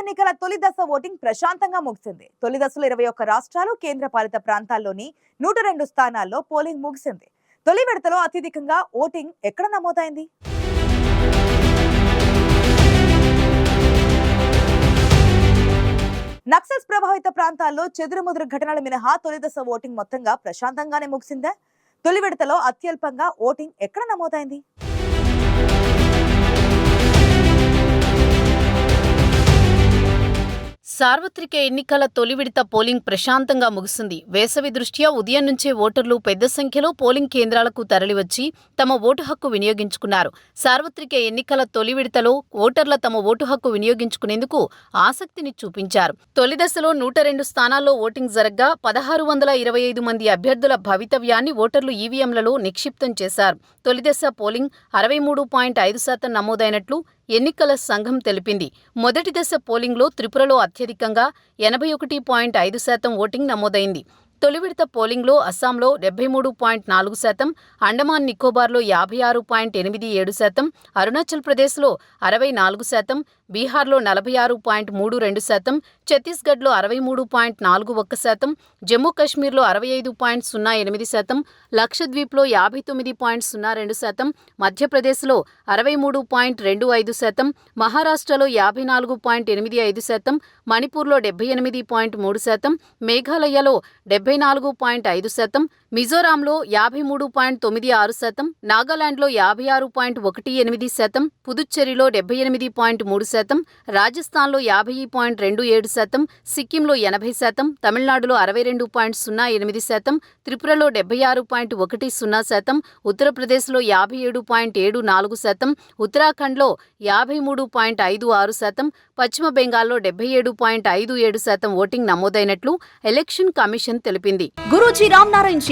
ఎన్నికల తొలి దశ ఓటింగ్ ప్రశాంతంగా ముగిసింది. తొలి దశలో ఇరవై ఒక్క రాష్ట్రాలు కేంద్ర పాలిత ప్రాంతాల్లోని నూట రెండు స్థానాల్లో పోలింగ్ ముగిసింది. తొలి విడతలో అత్యధికంగా ఓటింగ్ ఎక్కడ నమోదైంది? నక్సల్స్ ప్రభావిత ప్రాంతాల్లో చెదురుముదురు ఘటనల మినహా తొలి దశ ఓటింగ్ మొత్తంగా ప్రశాంతంగానే ముగిసిందా? తొలి విడతలో అత్యల్పంగా ఓటింగ్ ఎక్కడ నమోదైంది? సార్వత్రిక ఎన్నికల తొలి విడత పోలింగ్ ప్రశాంతంగా ముగిసింది వేసవి దృష్ట్యా ఉదయం నుంచే ఓటర్లు పెద్ద సంఖ్యలో పోలింగ్ కేంద్రాలకు తరలివచ్చి తమ ఓటు హక్కు వినియోగించుకున్నారు. సార్వత్రిక ఎన్నికల తొలి విడతలో ఓటర్ల తమ ఓటు హక్కు వినియోగించుకునేందుకు ఆసక్తిని చూపించారు. తొలి దశలో నూట రెండు స్థానాల్లో ఓటింగ్ జరగ్గా పదహారు వందల ఇరవై ఐదు మంది అభ్యర్థుల భవితవ్యాన్ని ఓటర్లు ఈవీఎంలలో నిక్షిప్తం చేశారు. తొలిదశ పోలింగ్ అరవై మూడు పాయింట్ ఐదు శాతం నమోదైనట్లు ఎన్నికల సంఘం తెలిపింది. మొదటి దశ పోలింగ్లో త్రిపురలో అత్యధికంగా ఎనభై ఒకటి పాయింట్ ఐదు శాతం ఓటింగ్ నమోదైంది. తొలి విడత పోలింగ్లో అస్సాంలో డెబ్బై మూడు పాయింట్ నాలుగు శాతం అండమాన్ నికోబార్లో యాభై ఆరు పాయింట్ ఎనిమిది ఏడు శాతం అరుణాచల్ ప్రదేశ్లో అరవై నాలుగు శాతం బీహార్లో నలభై ఆరు పాయింట్ మూడు రెండు శాతం ఛత్తీస్గఢ్లో అరవై మూడు పాయింట్ నాలుగు ఒక్క శాతం జమ్మూ కాశ్మీర్లో అరవై ఐదు పాయింట్ సున్నా ఎనిమిది శాతం లక్షద్వీప్లో యాభై తొమ్మిది పాయింట్ సున్నా రెండు శాతం మధ్యప్రదేశ్లో అరవై మూడు పాయింట్ రెండు ఐదు శాతం మహారాష్ట్రలో యాభై నాలుగు పాయింట్ ఎనిమిది ఐదు శాతం మణిపూర్లో డెబ్బై ఎనిమిది పాయింట్ మూడు శాతం మేఘాలయలో డెబ్బై నాలుగు పాయింట్ ఐదు శాతం మిజోరాంలో యాభై మూడు పాయింట్ తొమ్మిది ఆరు శాతం నాగాలాండ్లో యాభై ఆరు పాయింట్ ఒకటి ఎనిమిది శాతం పుదుచ్చేరిలో డెబ్బై ఎనిమిది పాయింట్ మూడు శాతం రాజస్థాన్లో యాభై పాయింట్ రెండు ఏడు శాతం సిక్కింలో ఎనభై శాతం తమిళనాడులో అరవై రెండు పాయింట్ సున్నా ఎనిమిది శాతం త్రిపురలో డెబ్బై ఆరు పాయింట్ ఒకటి సున్నా శాతం ఉత్తరప్రదేశ్లో యాభై ఏడు పాయింట్ ఏడు నాలుగు శాతం ఉత్తరాఖండ్లో యాభై మూడు పాయింట్ ఐదు ఆరు శాతం పశ్చిమ బెంగాల్లో డెబ్బై ఏడు పాయింట్ ఐదు ఏడు శాతం ఓటింగ్ నమోదైనట్లు ఎలక్షన్ కమిషన్ తెలిపింది. గురూజీ రామ్ నారాయణ్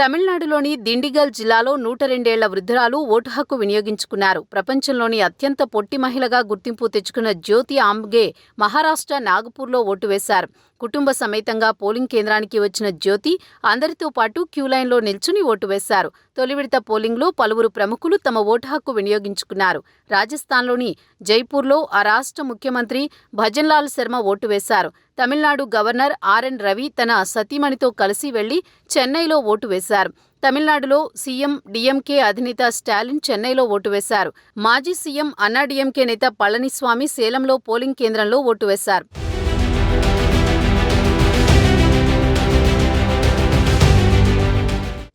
తమిళనాడులోని దిండిగల్ జిల్లాలో నూట రెండేళ్ళ వృద్ధురాలు ఓటు హక్కు వినియోగించుకున్నారు. ప్రపంచంలోని అత్యంత పొట్టి మహిళగా గుర్తింపు తెచ్చుకున్న జ్యోతి ఆంబ్గే మహారాష్ట్ర నాగపూర్లో ఓటు వేశారు. కుటుంబ సమేతంగా పోలింగ్ కేంద్రానికి వచ్చిన జ్యోతి అందరితో పాటు క్యూలైన్లో నిల్చుని ఓటు వేశారు. తొలి విడత పోలింగ్లో పలువురు ప్రముఖులు తమ ఓటు హక్కు వినియోగించుకున్నారు. రాజస్థాన్లోని జైపూర్లో ఆ రాష్ట్ర ముఖ్యమంత్రి భజన్లాల్ శర్మ ఓటు వేశారు. తమిళనాడు గవర్నర్ ఆర్ఎన్ రవి తన సతీమణితో కలిసి వెళ్ళి చెన్నైలో ఓటు వేశారు. తమిళనాడులో సీఎం డీఎంకే అధినేత స్టాలిన్ చెన్నైలో ఓటు వేశారు. మాజీ సీఎం అన్నాడీఎంకే నేత పళనిస్వామి సేలంలో పోలింగ్ కేంద్రంలో ఓటు వేశారు.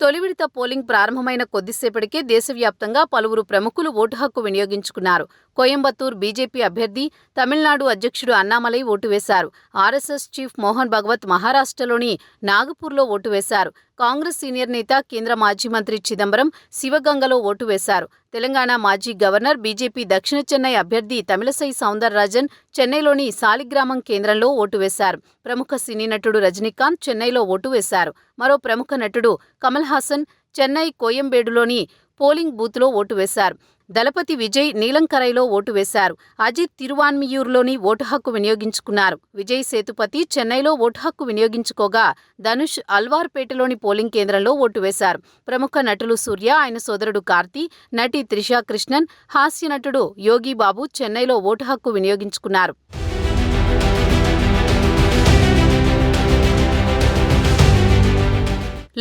తొలి విడత పోలింగ్ ప్రారంభమైన కొద్దిసేపటికే దేశవ్యాప్తంగా పలువురు ప్రముఖులు ఓటు హక్కు వినియోగించుకున్నారు. కోయంబత్తూర్ బీజేపీ అభ్యర్థి తమిళనాడు అధ్యక్షుడు అన్నామలై ఓటు వేశారు. ఆర్ఎస్ఎస్ చీఫ్ మోహన్ భగవత్ మహారాష్ట్రలోని నాగపూర్లో ఓటు వేశారు. కాంగ్రెస్ సీనియర్ నేత కేంద్ర మాజీ మంత్రి చిదంబరం శివగంగలో ఓటు వేశారు. తెలంగాణ మాజీ గవర్నర్ బీజేపీ దక్షిణ చెన్నై అభ్యర్థి తమిళసై సౌందరరాజన్ చెన్నైలోని సాలిగ్రామం కేంద్రంలో ఓటు వేశారు. ప్రముఖ సినీ నటుడు రజనీకాంత్ చెన్నైలో ఓటు వేశారు. మరో ప్రముఖ నటుడు కమల్ హాసన్ చెన్నై కోయంబేడులోని పోలింగ్ బూత్లో ఓటు వేశారు. దళపతి విజయ్ నీలంకరైలో ఓటు వేశారు. అజిత్ తిరువాన్మియూర్లోని ఓటు హక్కు వినియోగించుకున్నారు. విజయ్ సేతుపతి చెన్నైలో ఓటు హక్కు వినియోగించుకోగా ధనుష్ అల్వార్పేటలోని పోలింగ్ కేంద్రంలో ఓటు వేశారు. ప్రముఖ నటులు సూర్య ఆయన సోదరుడు కార్తీ నటి త్రిషా కృష్ణన్ హాస్య నటుడు యోగి బాబు చెన్నైలో ఓటు హక్కు వినియోగించుకున్నారు.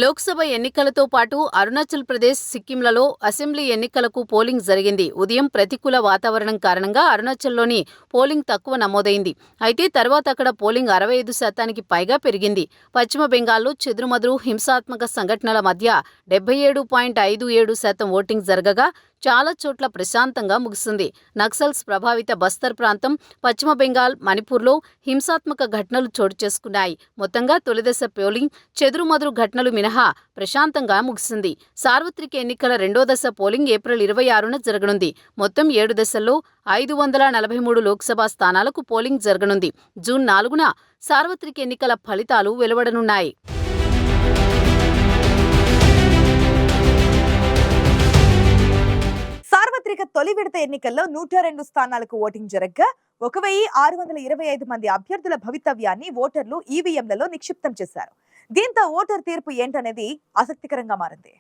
లోక్సభ ఎన్నికలతో పాటు అరుణాచల్ ప్రదేశ్ సిక్కింలలో అసెంబ్లీ ఎన్నికలకు పోలింగ్ జరిగింది. ఉదయం ప్రతికూల వాతావరణం కారణంగా అరుణాచల్లోని పోలింగ్ తక్కువ నమోదైంది. అయితే తర్వాత అక్కడ పోలింగ్ అరవై ఐదు శాతానికి పైగా పెరిగింది. పశ్చిమ బెంగాల్లో చెదురుమదురు హింసాత్మక సంఘటనల మధ్య డెబ్బై ఏడు పాయింట్ ఐదు ఏడు శాతం ఓటింగ్ జరగగా చాలా చోట్ల ప్రశాంతంగా ముగిసింది నక్సల్స్ ప్రభావిత బస్తర్ ప్రాంతం పశ్చిమ బెంగాల్ మణిపూర్లో హింసాత్మక ఘటనలు చోటు చేసుకున్నాయి. మొత్తంగా తొలిదశ పోలింగ్ చెదురుమదురు ఘటనలు మినహా ప్రశాంతంగా ముగిసింది. సార్వత్రిక ఎన్నికల రెండో దశ పోలింగ్ ఏప్రిల్ ఇరవై ఆరున జరగనుంది. మొత్తం ఏడు దశల్లో ఐదు వందల నలభై మూడు లోక్సభ స్థానాలకు పోలింగ్ జరగనుంది. జూన్ నాలుగున సార్వత్రిక ఎన్నికల ఫలితాలు వెలువడనున్నాయి. సార్వత్రిక తొలి విడత ఎన్నికల్లో నూట రెండు స్థానాలకు ఓటింగ్ జరగ్గా ఒక వెయ్యి ఆరు వందల ఇరవై ఐదు మంది అభ్యర్థుల భవితవ్యాన్ని ఓటర్లు ఈవీఎంలలో నిక్షిప్తం చేశారు. దీంతో ఓటర్ తీర్పు ఏంటనేది ఆసక్తికరంగా మారింది